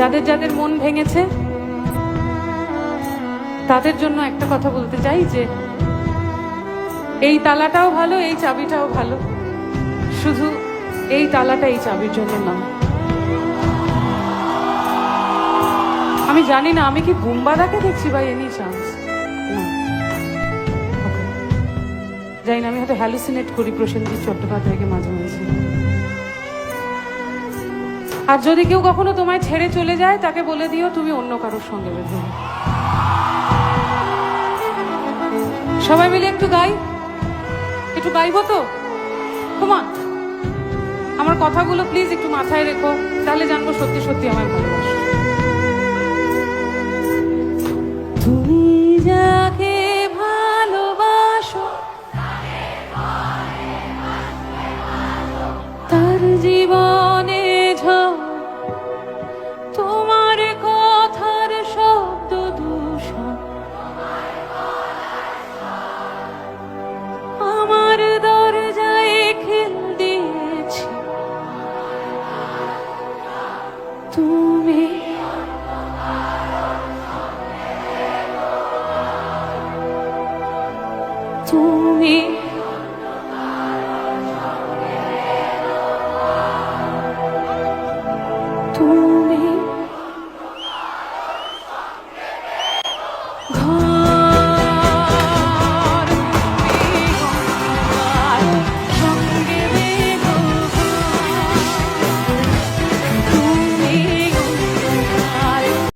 যাদের যাদের মন ভেঙেছে, তাদের জন্য একটা কথা বলতে চাই যে, এই তালাটাও ভালো, এই চাবিটাও ভালো। শুধু এই তালাটা এই চাবির জন্য না। আমি জানি না, আমি কি বুম্বাদাকে দেখছি বা এনি চান্স জানি না, আমি হয়তো হ্যালুসিনেট করি প্রসেনজিৎ চট্টোপাধ্যায়কে মাঝে মাঝে। আর যদি কেউ কখনো তোমায় ছেড়ে চলে যায়, তাকে বলে দিও তুমি অন্য কারোর সঙ্গে বেঁধে সবাই মিলে একটু গাই। একটু গাইবো তো? তোমার আমার কথাগুলো প্লিজ একটু মাথায় রেখো, তাহলে জানব সত্যি সত্যি আমার ভালোবাসো। তুমি যাকে ভালোবাসো। তার জীবনে তোমার কথার শব্দ দূষণ। আমার দরজায় খিল দিয়েছি। তুমি তুমি 无名我